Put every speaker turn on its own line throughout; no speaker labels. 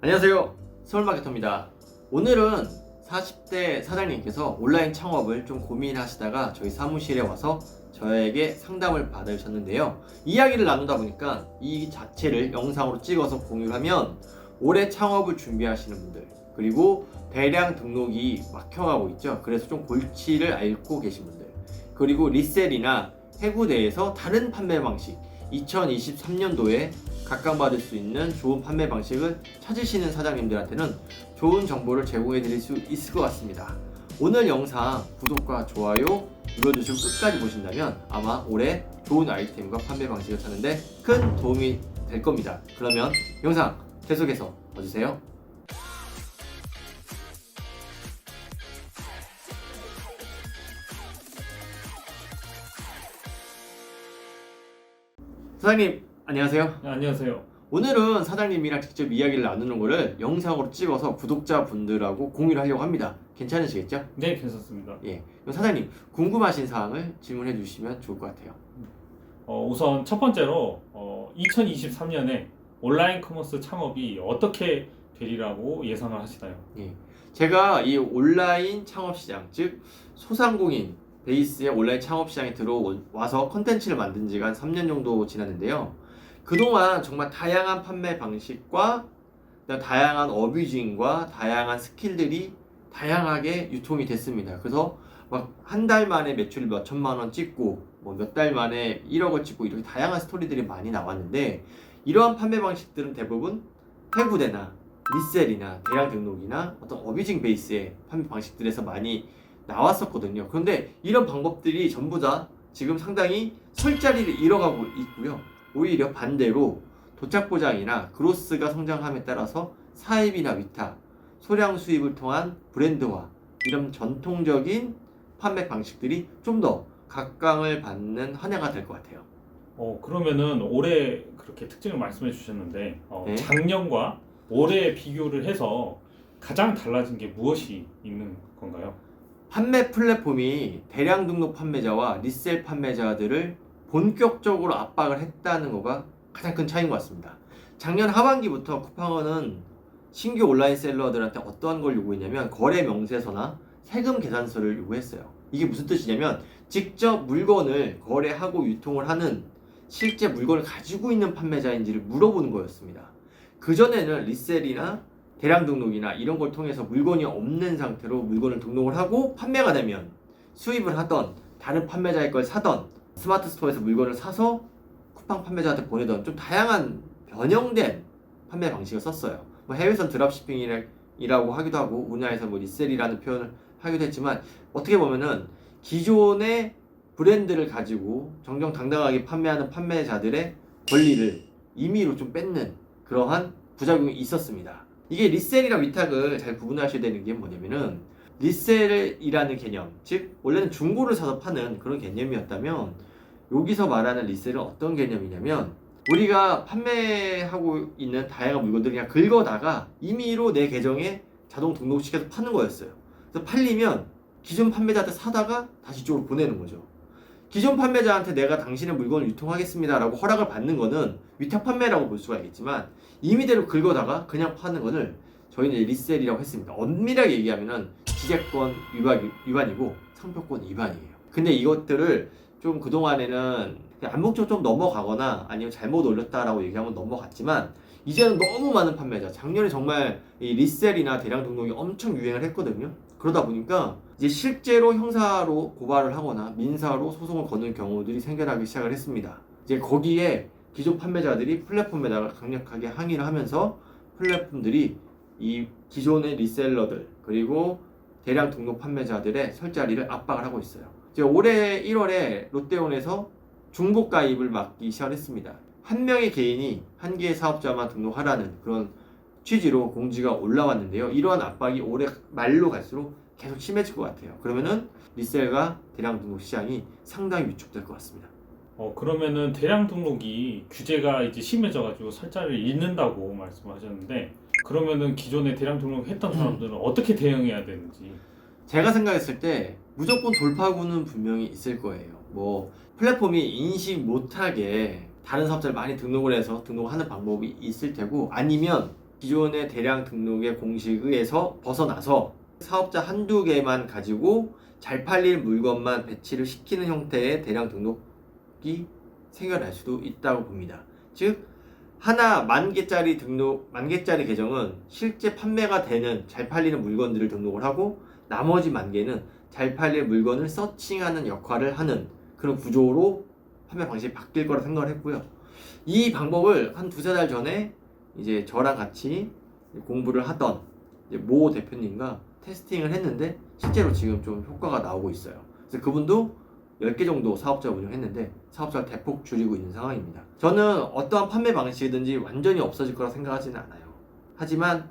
안녕하세요. 서울마케터입니다. 오늘은 40대 사장님께서 온라인 창업을 좀 고민하시다가 저희 사무실에 와서 저에게 상담을 받으셨는데요. 이야기를 나누다 보니까 이 자체를 영상으로 찍어서 공유하면 올해 창업을 준비하시는 분들 그리고 대량 등록이 막혀가고 있죠. 그래서 좀 골치를 앓고 계신 분들 그리고 리셀이나 해구대에서 다른 판매 방식 2023년도에 각광받을 수 있는 좋은 판매 방식을 찾으시는 사장님들한테는 좋은 정보를 제공해 드릴 수 있을 것 같습니다. 오늘 영상 구독과 좋아요 눌러주시고 끝까지 보신다면 아마 올해 좋은 아이템과 판매 방식을 찾는데 큰 도움이 될 겁니다. 그러면 영상 계속해서 봐주세요. 사장님 안녕하세요.
네, 안녕하세요.
오늘은 사장님이랑 직접 이야기를 나누는 거를 영상으로 찍어서 구독자분들하고 공유를 하려고 합니다. 괜찮으시겠죠?
네, 괜찮습니다.
예. 그럼 사장님 궁금하신 사항을 질문해 주시면 좋을 것 같아요.
어, 우선 첫 번째로 어, 2023년에 온라인 커머스 창업이 어떻게 되리라고 예상을 하시나요?
예. 제가 이 온라인 창업 시장, 즉 소상공인 베이스의 온라인 창업 시장에 들어와서 컨텐츠를 만든 지가 한 3년 정도 지났는데요. 그동안 정말 다양한 판매 방식과 다양한 어뷰징과 다양한 스킬들이 다양하게 유통이 됐습니다. 그래서 막 한 달 만에 매출 몇 천만 원 찍고 뭐 몇 달 만에 1억을 찍고 이렇게 다양한 스토리들이 많이 나왔는데 이러한 판매 방식들은 대부분 해구대나 리셀이나 대량 등록이나 어떤 어뷰징 베이스의 판매 방식들에서 많이 나왔었거든요. 그런데 이런 방법들이 전부 다 지금 상당히 설 자리를 잃어가고 있고요. 오히려 반대로 도착 보장이나 그로스가 성장함에 따라서 사입이나 위탁, 소량 수입을 통한 브랜드화 이런 전통적인 판매 방식들이 좀 더 각광을 받는 한 해가 될 것 같아요.
어, 그러면은 올해 그렇게 특징을 말씀해 주셨는데 어,
네.
작년과 올해 비교를 해서 가장 달라진 게 무엇이 있는 건가요?
판매 플랫폼이 대량 등록 판매자와 리셀 판매자들을 본격적으로 압박을 했다는 거가 가장 큰 차이인 것 같습니다. 작년 하반기부터 쿠팡은 신규 온라인 셀러들한테 어떠한 걸 요구했냐면 거래 명세서나 세금 계산서를 요구했어요. 이게 무슨 뜻이냐면 직접 물건을 거래하고 유통을 하는 실제 물건을 가지고 있는 판매자인지를 물어보는 거였습니다. 그전에는 리셀이나 대량 등록이나 이런 걸 통해서 물건이 없는 상태로 물건을 등록을 하고 판매가 되면 수입을 하던 다른 판매자의 걸 사던 스마트 스토어에서 물건을 사서 쿠팡 판매자한테 보내던 좀 다양한 변형된 판매 방식을 썼어요. 뭐 해외선 드랍시핑이라고 하기도 하고 우리나라에서 뭐 리셀이라는 표현을 하기도 했지만 어떻게 보면은 기존의 브랜드를 가지고 정정당당하게 판매하는 판매자들의 권리를 임의로 좀 뺏는 그러한 부작용이 있었습니다. 이게 리셀이랑 위탁을 잘 구분하셔야 되는 게 뭐냐면은 리셀이라는 개념, 즉 원래는 중고를 사서 파는 그런 개념이었다면 여기서 말하는 리셀은 어떤 개념이냐면 우리가 판매하고 있는 다양한 물건들을 그냥 긁어다가 임의로 내 계정에 자동 등록시켜서 파는 거였어요. 그래서 팔리면 기존 판매자한테 사다가 다시 이쪽으로 보내는 거죠. 기존 판매자한테 내가 당신의 물건을 유통하겠습니다라고 허락을 받는 거는 위탁 판매라고 볼 수가 있겠지만 임의대로 긁어다가 그냥 파는 거를 저희는 리셀이라고 했습니다. 엄밀하게 얘기하면은 기재권 위반, 위반이고 상표권 위반이에요. 근데 이것들을 좀 그동안에는 암묵적으로 좀 넘어가거나 아니면 잘못 올렸다라고 얘기하면 넘어갔지만 이제는 너무 많은 판매자 작년에 정말 이 리셀이나 대량 등록이 엄청 유행을 했거든요. 그러다 보니까 이제 실제로 형사로 고발을 하거나 민사로 소송을 거는 경우들이 생겨나기 시작을 했습니다. 이제 거기에 기존 판매자들이 플랫폼에다가 강력하게 항의를 하면서 플랫폼들이 이 기존의 리셀러들 그리고 대량 등록 판매자들의 설자리를 압박을 하고 있어요. 이제 올해 1월에 롯데온에서 중복 가입을 막기 시작했습니다. 한 명의 개인이 한 개의 사업자만 등록하라는 그런 취지로 공지가 올라왔는데요. 이러한 압박이 올해 말로 갈수록 계속 심해질 것 같아요. 그러면은 리셀과 대량 등록 시장이 상당히 위축될 것 같습니다.
어, 그러면은 대량 등록이 규제가 이제 심해져가지고 설자를 잃는다고 말씀하셨는데 그러면은 기존에 대량 등록했던 사람들은 어떻게 대응해야 되는지
제가 생각했을 때 무조건 돌파구는 분명히 있을 거예요. 뭐 플랫폼이 인식 못하게 다른 사업자를 많이 등록을 해서 등록하는 방법이 있을 테고 아니면 기존의 대량 등록의 공식에서 벗어나서 사업자 한두 개만 가지고 잘 팔릴 물건만 배치를 시키는 형태의 대량 등록이 생겨날 수도 있다고 봅니다. 즉 하나 만 개짜리 등록 만 개짜리 계정은 실제 판매가 되는 잘 팔리는 물건들을 등록을 하고 나머지 만 개는 잘 팔릴 물건을 서칭하는 역할을 하는 그런 구조로 판매 방식이 바뀔 거라 생각을 했고요. 이 방법을 한 두세 달 전에 이제 저랑 같이 공부를 하던 모 대표님과 테스팅을 했는데 실제로 지금 좀 효과가 나오고 있어요. 그래서 그분도 10개 정도 사업자 운영했는데 사업자를 대폭 줄이고 있는 상황입니다. 저는 어떠한 판매 방식이든지 완전히 없어질 거라 생각하지는 않아요. 하지만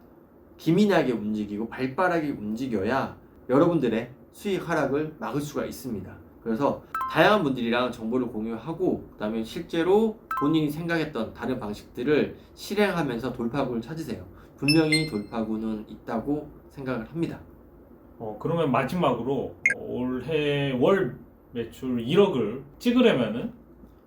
기민하게 움직이고 발빠르게 움직여야 여러분들의 수익 하락을 막을 수가 있습니다. 그래서 다양한 분들이랑 정보를 공유하고 그다음에 실제로 본인이 생각했던 다른 방식들을 실행하면서 돌파구를 찾으세요. 분명히 돌파구는 있다고 생각을 합니다.
어, 그러면 마지막으로 어, 올해 월 매출 1억을 찍으려면은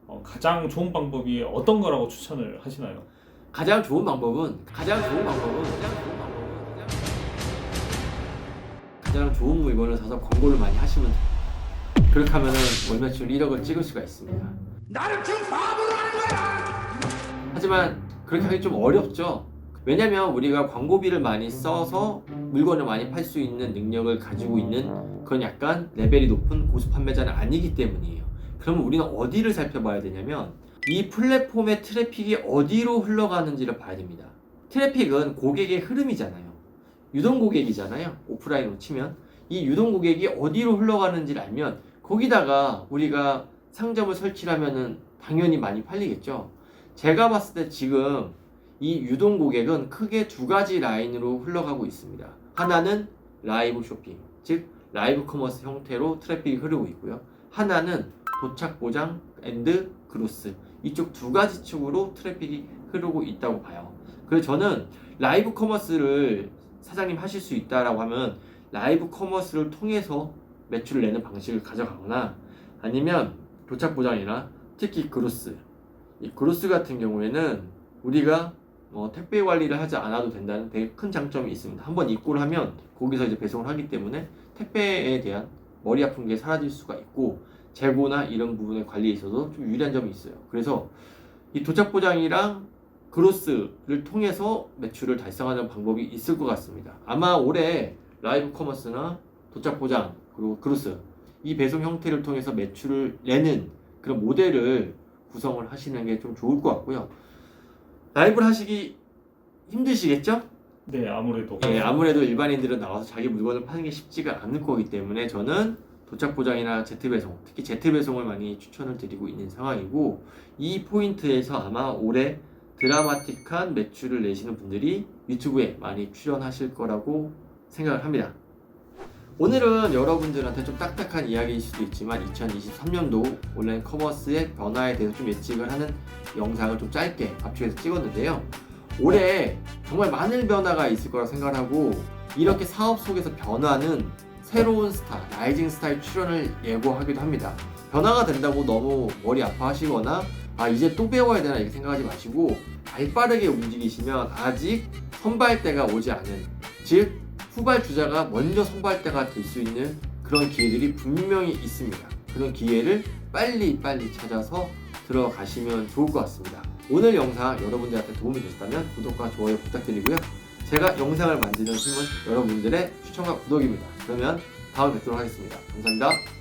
어, 가장 좋은 방법이 어떤 거라고 추천을 하시나요?
가장 좋은 방법은 가장 좋은 방법은 가장 좋은 방법은 가장 좋은 물건을 사서 광고를 많이 하시면 돼요. 그렇게 하면은 월 매출 1억을 찍을 수가 있습니다.
나를 지금 바보로 하는 거야!
하지만 그렇게 하기 좀 어렵죠. 왜냐면 우리가 광고비를 많이 써서 물건을 많이 팔 수 있는 능력을 가지고 있는 그런 약간 레벨이 높은 고수 판매자는 아니기 때문이에요. 그러면 우리는 어디를 살펴봐야 되냐면 이 플랫폼의 트래픽이 어디로 흘러가는지를 봐야 됩니다. 트래픽은 고객의 흐름이잖아요. 유동 고객이잖아요. 오프라인으로 치면 이 유동 고객이 어디로 흘러가는지를 알면 거기다가 우리가 상점을 설치하면은 당연히 많이 팔리겠죠. 제가 봤을 때 지금 이 유동 고객은 크게 두 가지 라인으로 흘러가고 있습니다. 하나는 라이브 쇼핑, 즉 라이브 커머스 형태로 트래픽이 흐르고 있고요. 하나는 도착 보장 앤드 그로스 이쪽 두 가지 축으로 트래픽이 흐르고 있다고 봐요. 그래서 저는 라이브 커머스를 사장님 하실 수 있다라고 하면 라이브 커머스를 통해서 매출을 내는 방식을 가져가거나 아니면 도착 보장이나 특히 그로스 이 그로스 같은 경우에는 우리가 뭐 택배 관리를 하지 않아도 된다는 되게 큰 장점이 있습니다. 한번 입고를 하면 거기서 이제 배송을 하기 때문에 택배에 대한 머리 아픈 게 사라질 수가 있고 재고나 이런 부분의 관리에 있어서 좀 유리한 점이 있어요. 그래서 이 도착 보장이랑 그로스를 통해서 매출을 달성하는 방법이 있을 것 같습니다. 아마 올해 라이브 커머스나 도착 보장 그리고 그로스 이 배송 형태를 통해서 매출을 내는 그런 모델을 구성을 하시는 게 좀 좋을 것 같고요. 라이브를 하시기 힘드시겠죠?
네, 아무래도
예, 아무래도 일반인들은 나와서 자기 물건을 파는 게 쉽지가 않을 거기 때문에 저는 도착 보장이나 제트 배송, 특히 제트 배송을 많이 추천을 드리고 있는 상황이고 이 포인트에서 아마 올해 드라마틱한 매출을 내시는 분들이 유튜브에 많이 출연하실 거라고 생각을 합니다. 오늘은 여러분들한테 좀 딱딱한 이야기일 수도 있지만 2023년도 온라인 커머스의 변화에 대해서 좀 예측을 하는 영상을 좀 짧게 압축해서 찍었는데요. 올해 정말 많은 변화가 있을 거라 생각을 하고 이렇게 사업 속에서 변화는 새로운 스타, 라이징 스타의 출현을 예고하기도 합니다. 변화가 된다고 너무 머리 아파하시거나 아 이제 또 배워야 되나 이렇게 생각하지 마시고 발빠르게 움직이시면 아직 선발대가 오지 않은 즉 후발 주자가 먼저 선발대가 될 수 있는 그런 기회들이 분명히 있습니다. 그런 기회를 빨리 빨리 찾아서 들어가시면 좋을 것 같습니다. 오늘 영상 여러분들한테 도움이 되셨다면 구독과 좋아요 부탁드리고요. 제가 영상을 만드는 힘은 여러분들의 추천과 구독입니다. 그러면 다음에 뵙도록 하겠습니다. 감사합니다.